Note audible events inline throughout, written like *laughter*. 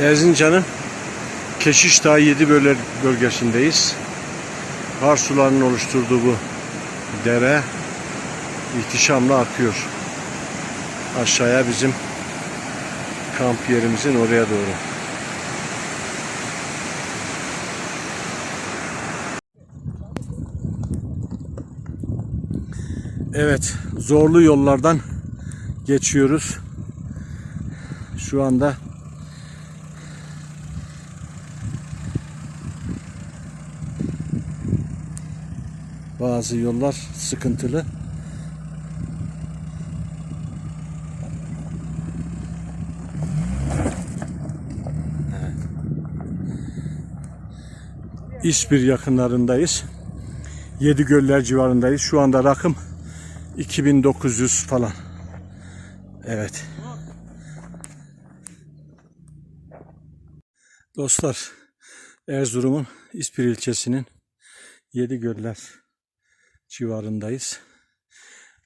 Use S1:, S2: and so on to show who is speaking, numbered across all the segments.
S1: Erzincan'ın Keşiş Dağı 7 böler bölgesindeyiz. Kar sularının oluşturduğu bu dere ihtişamla akıyor. Aşağıya bizim kamp yerimizin oraya doğru. Evet, zorlu yollardan geçiyoruz. Şu anda bazı yollar sıkıntılı. İspir yakınlarındayız. Yedi göller civarındayız. Şu anda rakım 2900 falan. Evet. Dostlar, Erzurum'un İspir ilçesinin Yedi Göller civarındayız.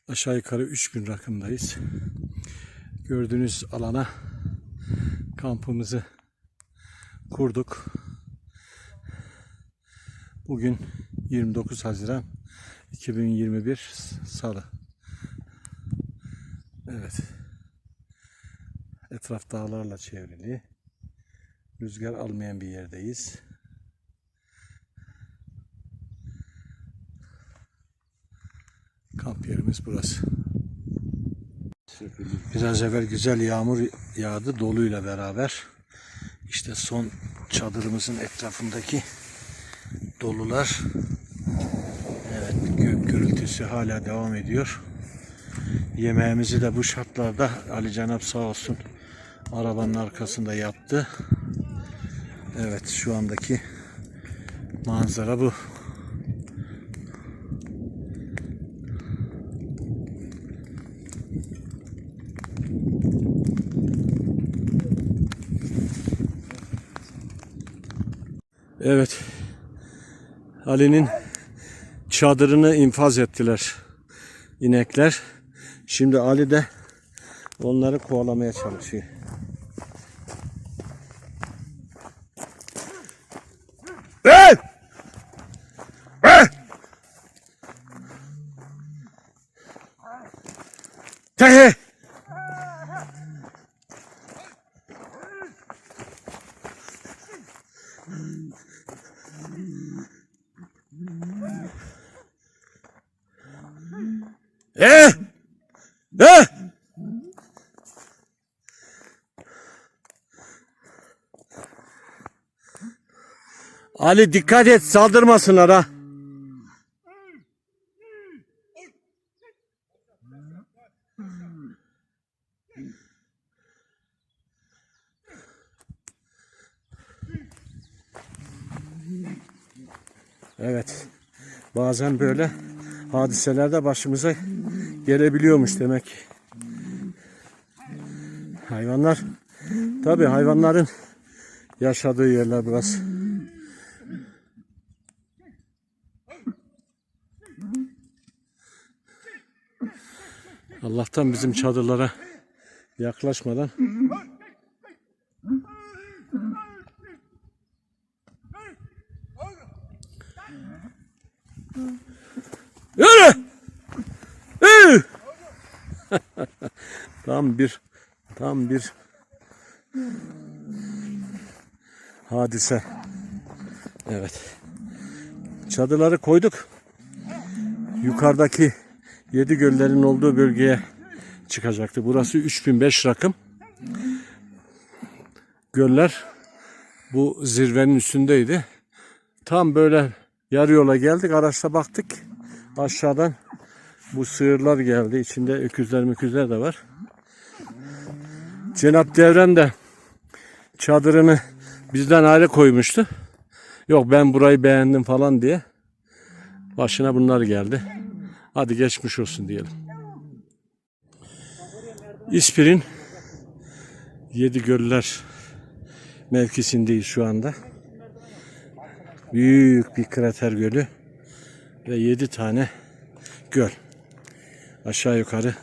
S1: Aşağı yukarı 3000 rakımdayız. Gördüğünüz alana kampımızı kurduk. Bugün 29 Haziran 2021 Salı. Evet. Etraf dağlarla çevrili. Rüzgar almayan bir yerdeyiz. Kamp yerimiz burası. Biraz evvel güzel yağmur yağdı doluyla beraber. İşte son çadırımızın etrafındaki dolular. Evet gök gürültüsü hala devam ediyor. Yemeğimizi de bu şartlarda Ali Cenap sağ olsun arabanın arkasında yaptı. Evet şu andaki manzara bu. Evet. Ali'nin çadırını infaz ettiler inekler. Şimdi Ali de onları kovalamaya çalışıyor. Eh! Eh! Ali dikkat et saldırmasınlar ha. Evet. Bazen böyle hadiseler de başımıza gelebiliyormuş demek. Hayvanlar tabi hayvanların yaşadığı yerler burası. Allah'tan bizim çadırlara yaklaşmadan Yürü! Yürü! *laughs* tam bir tam bir hadise. Evet. Çadırları koyduk. Yukarıdaki yedi göllerin olduğu bölgeye çıkacaktı. Burası 3005 rakım. Göller bu zirvenin üstündeydi. Tam böyle yarı yola geldik. Araçta baktık. Aşağıdan bu sığırlar geldi. İçinde öküzler müküzler de var. Cenap Devrem de çadırını bizden ayrı koymuştu. Yok ben burayı beğendim falan diye. Başına bunlar geldi. Hadi geçmiş olsun diyelim. İspir'in Yedi Göller mevkisindeyiz şu anda. Büyük bir krater gölü ve 7 tane göl. Aşağı yukarı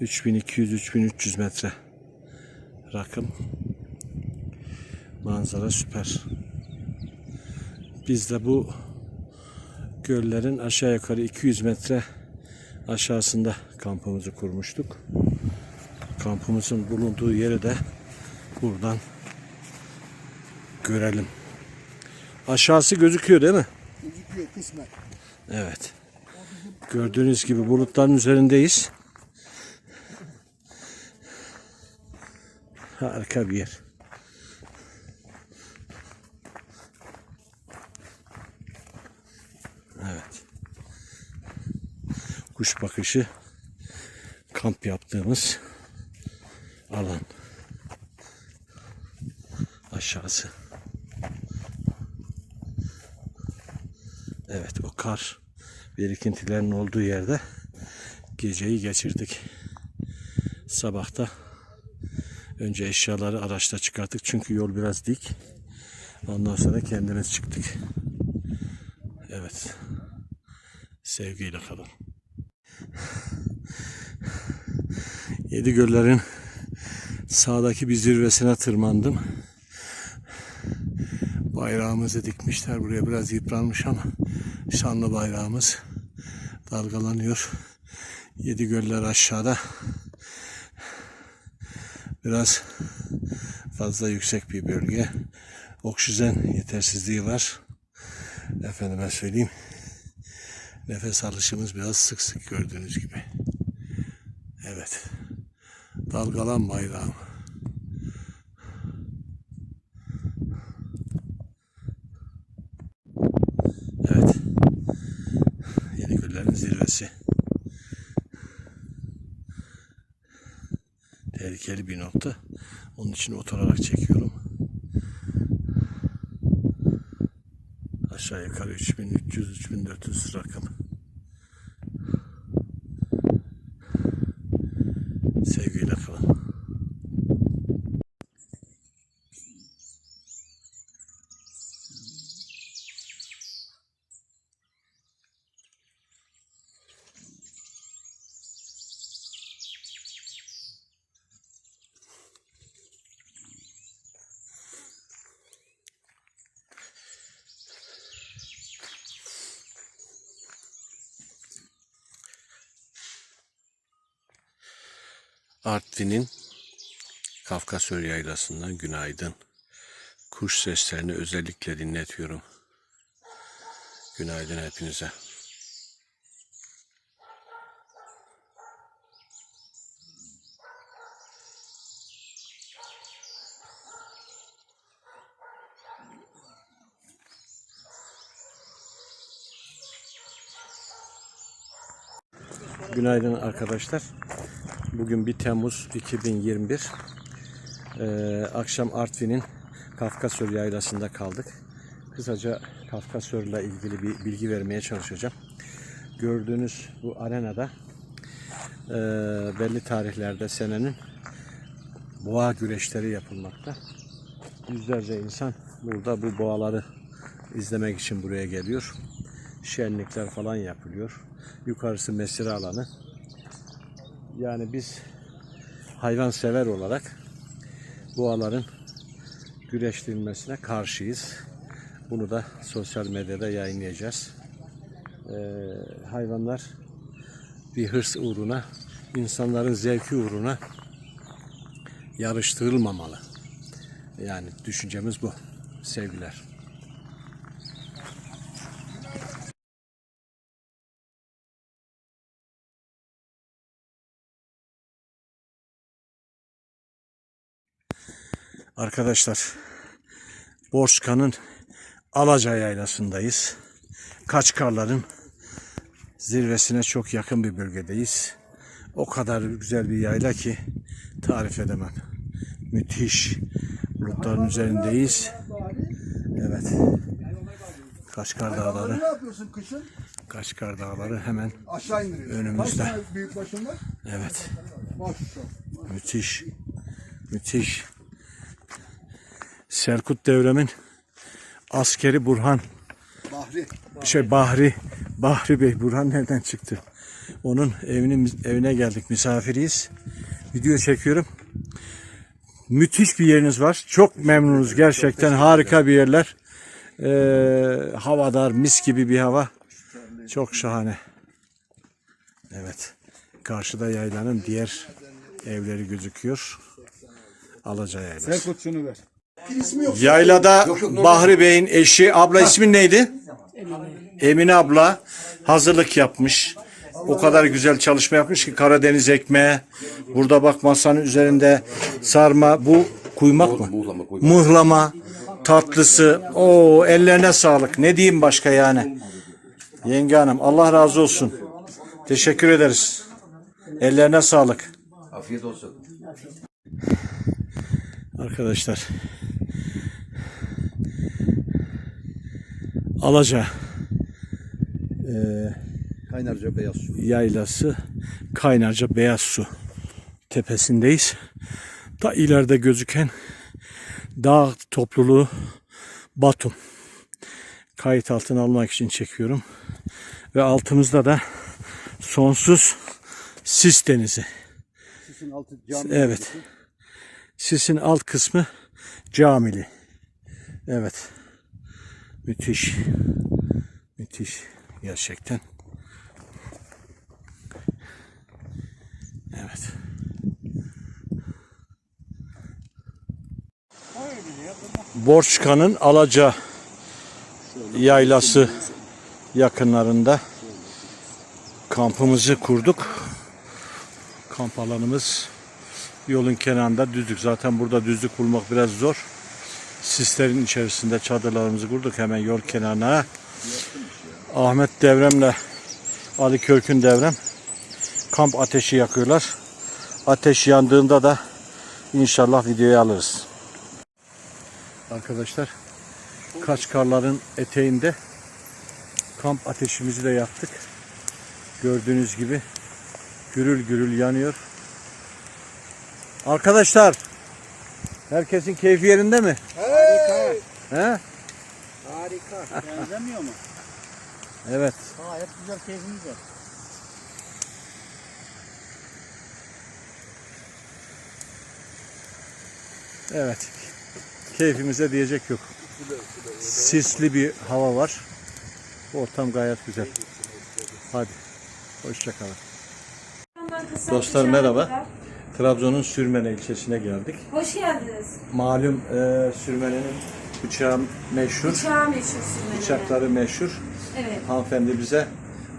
S1: 3200-3300 metre rakım. Manzara süper. Biz de bu göllerin aşağı yukarı 200 metre aşağısında kampımızı kurmuştuk. Kampımızın bulunduğu yeri de buradan görelim. Aşağısı gözüküyor değil mi?
S2: Gözüküyor kısmen.
S1: Evet. Gördüğünüz gibi bulutların üzerindeyiz. Harika bir yer. Evet. Kuş bakışı kamp yaptığımız alan. Aşağısı. Evet o kar birikintilerin olduğu yerde geceyi geçirdik. Sabahta önce eşyaları araçta çıkarttık çünkü yol biraz dik. Ondan sonra kendimiz çıktık. Evet. Sevgiyle kalın. Yedi göllerin sağdaki bir zirvesine tırmandım. Bayrağımızı dikmişler. Buraya biraz yıpranmış ama şanlı bayrağımız dalgalanıyor. Yedi göller aşağıda. Biraz fazla yüksek bir bölge. Oksijen yetersizliği var. Efendime söyleyeyim. Nefes alışımız biraz sık sık gördüğünüz gibi. Evet. Dalgalan bayrağım. Onun için oturarak çekiyorum. Aşağı yukarı 3300-3400 rakım. Sevgiyle kalın. Artvin'in Kafkasör Yaylası'ndan günaydın. Kuş seslerini özellikle dinletiyorum. Günaydın hepinize. Günaydın arkadaşlar. Bugün 1 Temmuz 2021. Ee, akşam Artvin'in Kafkasör Yaylası'nda kaldık. Kısaca Kafkasör'le ilgili bir bilgi vermeye çalışacağım. Gördüğünüz bu arenada e, belli tarihlerde senenin boğa güreşleri yapılmakta. Yüzlerce insan burada bu boğaları izlemek için buraya geliyor. Şenlikler falan yapılıyor. Yukarısı mesire alanı. Yani biz hayvansever olarak boğaların güreştirilmesine karşıyız. Bunu da sosyal medyada yayınlayacağız. Ee, hayvanlar bir hırs uğruna, insanların zevki uğruna yarıştırılmamalı. Yani düşüncemiz bu. Sevgiler. Arkadaşlar Borçka'nın Alaca Yaylası'ndayız. Kaçkarların zirvesine çok yakın bir bölgedeyiz. O kadar güzel bir yayla ki tarif edemem. Müthiş. Bulutların üzerindeyiz. Evet. Kaçkar Dağları? Kaçkar Dağları hemen
S2: Aşağı.
S1: Önümüzde. Evet. Müthiş. Müthiş. Serkut Devrem'in askeri Burhan
S2: Bahri.
S1: şey Bahri Bahri Bey Burhan nereden çıktı? Onun evinin evine geldik misafiriyiz. Video çekiyorum. Müthiş bir yeriniz var. Çok memnunuz gerçekten. Harika bir yerler. Ee, havadar, mis gibi bir hava. Çok şahane. Evet. Karşıda yaylanın diğer evleri gözüküyor. Alaca yaylası.
S2: Sen kutusunu ver. İsmi yok.
S1: Yaylada Bahri Bey'in eşi, abla ismin neydi? Emine abla hazırlık yapmış. O kadar güzel çalışma yapmış ki Karadeniz ekmeği. Burada bak masanın üzerinde sarma. Bu kuymak mı? Muhlama. tatlısı. O ellerine sağlık. Ne diyeyim başka yani? Yenge hanım Allah razı olsun. Teşekkür ederiz. Ellerine sağlık.
S3: Afiyet olsun.
S1: Arkadaşlar. Alaca
S3: Kaynarca beyaz su.
S1: yaylası Kaynarca Beyaz Su tepesindeyiz. Ta ileride gözüken dağ topluluğu Batum. Kayıt altına almak için çekiyorum. Ve altımızda da sonsuz sis denizi.
S2: Sisin altı cami.
S1: Evet. Sisin alt kısmı camili. Evet. Müthiş. Müthiş. Gerçekten. Evet. Borçka'nın Alaca yaylası yakınlarında kampımızı kurduk. Kamp alanımız yolun kenarında düzlük. Zaten burada düzlük bulmak biraz zor. Sislerin içerisinde çadırlarımızı kurduk hemen yol kenarına. Ahmet Devrem'le Ali Körkün Devrem kamp ateşi yakıyorlar. Ateş yandığında da inşallah videoya alırız. Arkadaşlar Kaçkarların eteğinde kamp ateşimizi de yaktık. Gördüğünüz gibi gürül gürül yanıyor. Arkadaşlar herkesin keyfi yerinde mi?
S2: Hey!
S1: He?
S2: Harika. *laughs*
S4: Benzemiyor mu?
S1: Evet.
S4: Gayet güzel keyfimiz var.
S1: Evet. Keyfimize diyecek yok. Sisli bir hava var. Ortam gayet güzel. Hadi. Hoşçakalın. Dostlar merhaba. Trabzon'un Sürmene ilçesine geldik.
S5: Hoş geldiniz.
S1: Malum e, Sürmene'nin bıçağı meşhur.
S5: Bıçağı meşhur sürmene.
S1: Bıçakları meşhur.
S5: Evet.
S1: Hanımefendi bize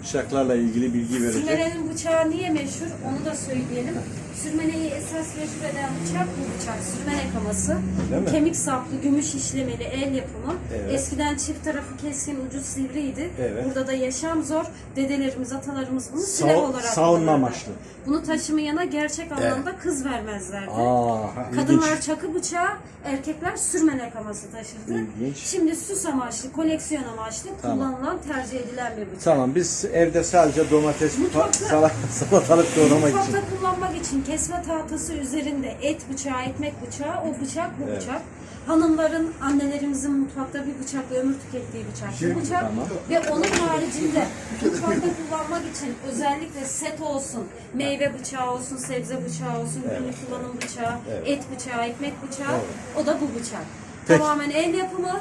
S1: bıçaklarla ilgili bilgi verecek.
S5: Sürmenenin bıçağı niye meşhur onu da söyleyelim. Sürmeneyi esas meşhur eden bıçak bu bıçak. Sürmene kaması. Kemik saplı, gümüş işlemeli, el yapımı.
S1: Evet.
S5: Eskiden çift tarafı keskin, ucu sivriydi.
S1: Evet.
S5: Burada da yaşam zor. Dedelerimiz, atalarımız bunu silah olarak
S1: savunma
S5: kullanırlar.
S1: amaçlı.
S5: Bunu taşımayana gerçek anlamda kız vermezlerdi.
S1: Aa,
S5: Kadınlar
S1: ilginç.
S5: çakı bıçağı, erkekler sürmene kaması taşırdı.
S1: İlginç.
S5: Şimdi süs amaçlı, koleksiyon amaçlı kullanılan, tercih edilen bir bıçak.
S1: Tamam biz evde sadece domates,
S5: Mutfakta-
S1: sala- *laughs* salatalık doğramak için.
S5: Mutfakta kullanmak için kesme tahtası üzerinde et bıçağı, ekmek bıçağı, o bıçak bu bıçak. Hanımların, annelerimizin mutfakta bir bıçakla ömür tükettiği bıçak bu bıçak.
S1: tamam.
S5: Ve onun haricinde mutfakta kullanmak için özellikle set olsun, meyve bıçağı olsun, sebze bıçağı olsun, günlük kullanım bıçağı, et bıçağı, ekmek bıçağı, o da bu bıçak.
S1: Peki.
S5: Tamamen el yapımı,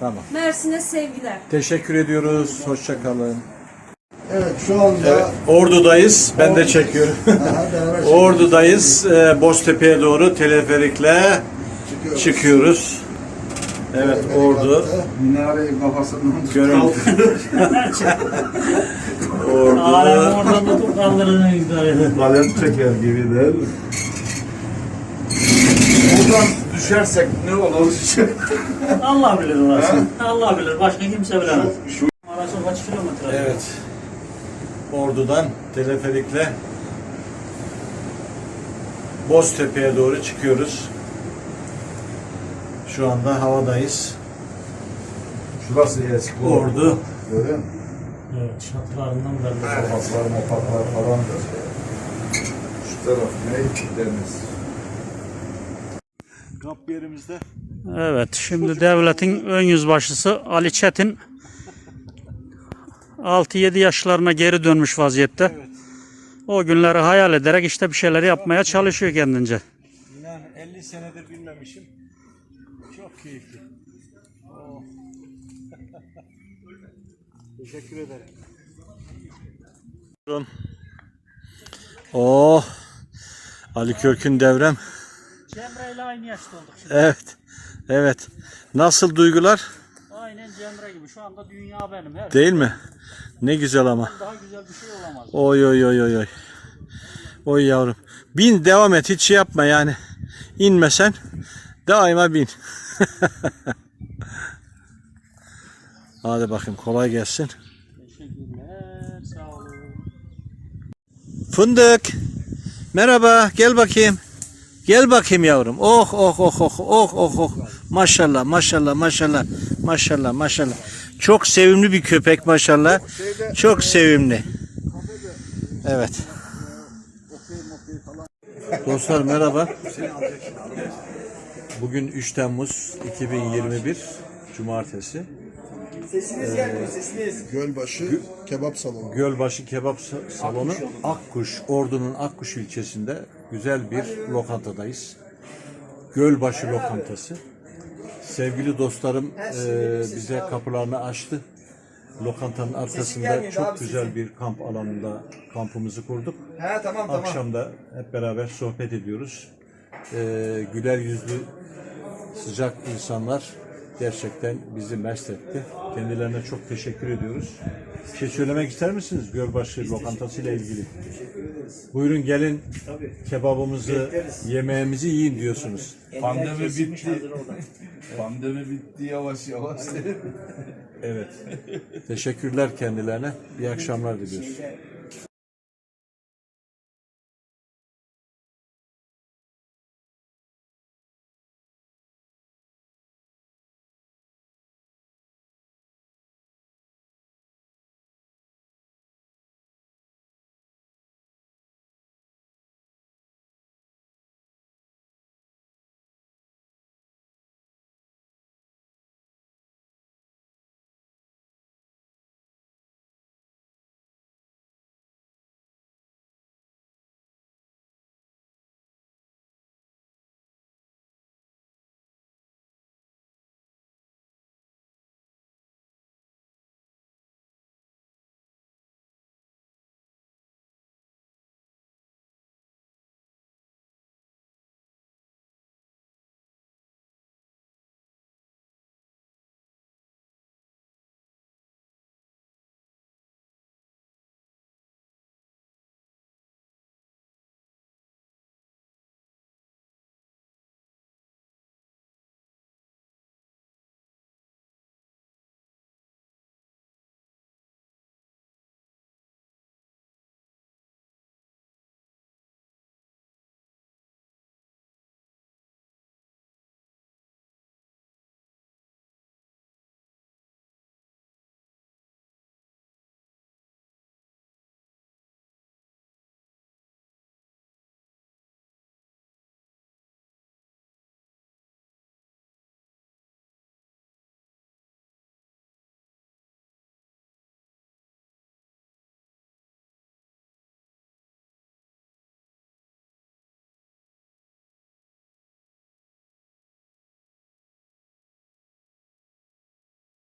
S1: Tamam.
S5: Mersin'e sevgiler.
S1: Teşekkür ediyoruz. Hoşçakalın.
S2: Evet şu anda
S1: Evet, Ordu'dayız. Ben de çekiyorum.
S2: Aha, *laughs*
S1: Ordu'dayız. Ee, Boztepe'ye doğru teleferikle
S2: çıkıyoruz.
S1: çıkıyoruz. Evet Ordu.
S3: Minareyi kafasından. *laughs*
S4: Alem
S1: Ordu.
S4: oradan tutup kaldırını
S3: kalem çeker gibi değil mi? Buradan düşersek ne olur?
S4: Allah bilir orası. Allah bilir. Başka kimse bilemez.
S3: Şu
S4: Orası kaç kilometre?
S1: Evet. Ordu'dan teleferikle Boztepe'ye doğru çıkıyoruz. Şu anda havadayız.
S3: şurası eski
S1: Ordu.
S3: Görüyor musun?
S4: Evet, çatılarından belli.
S3: Sokaklar, mopaklar falan da. Şu taraf ne? Deniz.
S1: Kamp yerimizde
S4: Evet, şimdi devletin ön yüzbaşısı Ali Çetin 6-7 yaşlarına geri dönmüş vaziyette. O günleri hayal ederek işte bir şeyler yapmaya çalışıyor kendince.
S1: inan 50 senedir bilmemişim. Çok keyifli. Oh. *laughs* Teşekkür ederim. Oh. Ali Körk'ün devrem.
S4: Cemre ile aynı yaşta olduk şimdi.
S1: Evet. Evet. Nasıl duygular?
S4: Gibi. Şu anda dünya benim. Her
S1: Değil mi? Ne güzel ama.
S4: daha güzel bir şey olamaz.
S1: Oy oy oy oy oy. Oy yavrum. Bin devam et hiç şey yapma yani. İnmesen daima bin. *laughs* Hadi bakayım kolay gelsin.
S4: Teşekkürler. Sağ olun.
S1: Fındık. Merhaba gel bakayım. Gel bakayım yavrum. Oh oh oh oh oh oh oh. Maşallah maşallah maşallah maşallah maşallah. Çok sevimli bir köpek maşallah. Çok sevimli. Evet. Dostlar merhaba. Bugün 3 Temmuz 2021 Cumartesi.
S2: Sesiniz gelmiyor sesiniz.
S3: Gölbaşı kebap salonu.
S1: Gölbaşı Kebap Sa- Salonu Akkuş, Ordu'nun Akkuş ilçesinde güzel bir lokantadayız. Gölbaşı Lokantası. Sevgili dostlarım eee, bize kapılarını açtı. Lokantanın arkasında çok
S2: abi
S1: güzel bir kamp alanında kampımızı kurduk.
S2: He tamam tamam.
S1: Akşam da hep beraber sohbet ediyoruz. Eee, güler yüzlü, sıcak insanlar gerçekten bizi mest etti. Kendilerine çok teşekkür ediyoruz. Bir şey söylemek ister misiniz Gölbaşı lokantası ile ilgili? Buyurun gelin kebabımızı, yemeğimizi yiyin diyorsunuz.
S3: Pandemi bitti. *laughs* Pandemi bitti yavaş yavaş.
S1: Evet. Teşekkürler kendilerine. İyi akşamlar diliyoruz.